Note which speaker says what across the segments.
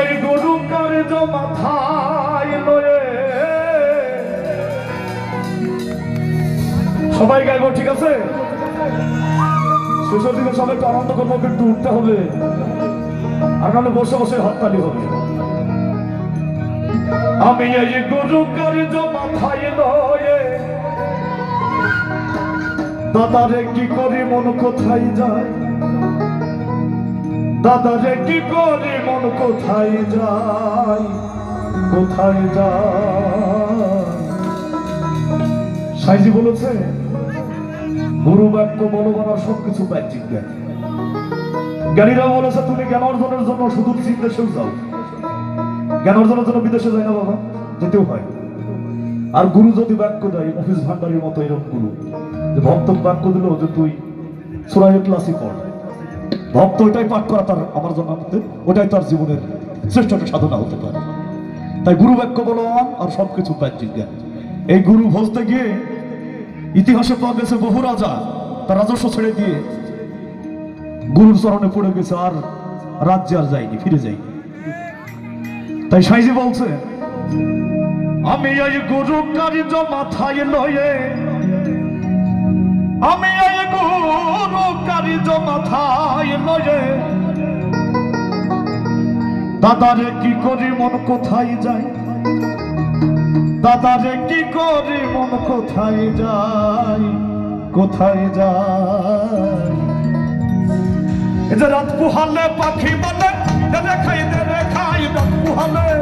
Speaker 1: এই গরু কার্য মাথায় লয়ে। সবাই গাইব, ঠিক আছে? শেষের দিকে সবাই একটু আনন্দ করব, একটু উঠতে হবে। আর বসে বসে হাততালি হবে। আমি এই গরু কার্য মাথায় লয়ে। দাদারে কি করি, মন কোথায় যায়? দাদারে কি করি মন কোথায় যায়? কোথায় যায়? সাইজি বলেছে, গুরু বাক্য বলবানা সবকিছু বাহ্যিক জ্ঞান। জ্ঞানীরা বলেছে, তুমি জ্ঞান অর্জনের জন্য শুধু বিদেশেও যাও। জ্ঞান অর্জনের জন্য বিদেশে যায় না বাবা, যেতেও হয়। আর গুরু যদি বাক্য দেয়, অফিস ভান্ডারের মতো এরকম গুরু। ভক্ত বাক্য দিল যে তুই সুরাই ক্লাসই পড়। ভক্ত ওইটাই পাঠ করা তার আমার জন্য ওটাই তার জীবনের শ্রেষ্ঠ একটা সাধনা হতে পারে। তাই গুরু বাক্য বলবান আর সবকিছু বাহ্যিক জ্ঞান। এই গুরু ভজতে গিয়ে ইতিহাসে পাওয়া গেছে বহু রাজা, তার রাজস্ব ছেড়ে দিয়ে গুরুর চরণে পড়ে গেছে আর রাজ্যে আর যায়নি, ফিরে যায়নি। তাই সাইজি বলছে, আমি এই গুরু কার্য মাথায় লয়ে আমি এই গুরু মাথায় লয়ে দাদারে কি করি মন কোথায় যায়? দাদারে কি করি মন কোথায় যায়? কোথায় যায়? যে রাত পুহালে পাখি বলে খাই দেবে খাই রাত পুহালে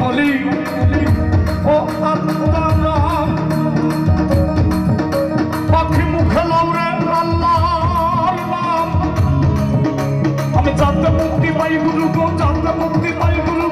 Speaker 1: বলি, ও আল্লাহ নাম। পাখি মুখে লৌরে আমি জানতে মুক্তি পাই, গুরু গো, জানতে মুক্তি পাই, গুরু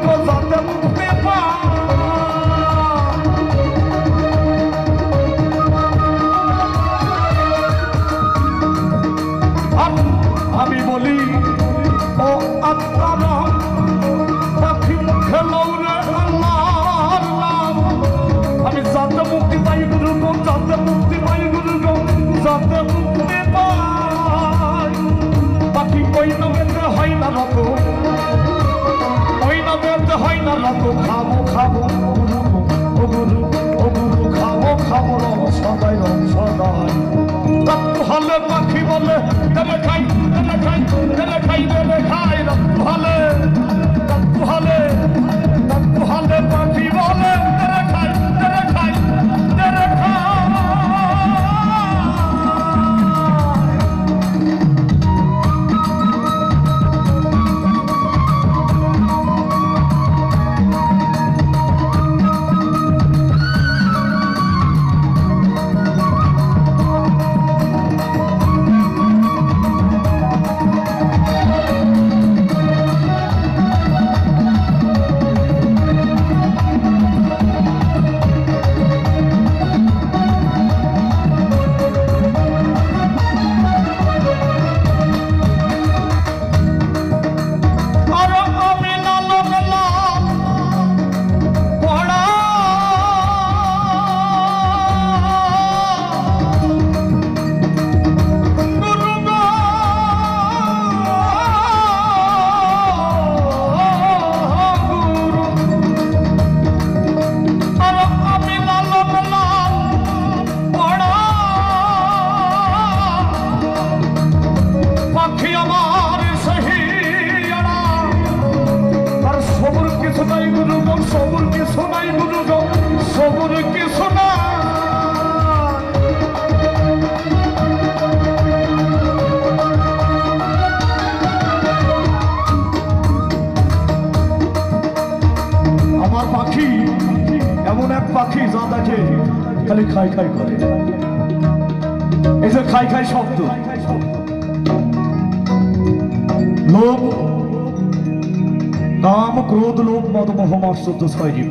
Speaker 1: রত খাব খাব, গুরু ও গুরু ও গুরু, খাব খাব রং সদাই রং সদাই রক্ত হলে পাখি বলে দেবে খাই দেবে খাই দেবে খাই দেবে খাই, রক্ত হলে রক্ত হলে রক্ত হলে এমন এক পাখি যা দেখে খালি খাই খাই করে। এই যে খাই খাই শব্দ। লোভ, নাম, ক্রোধ, লোভ মদ মোহ মাশ্চর্য ছয় জীব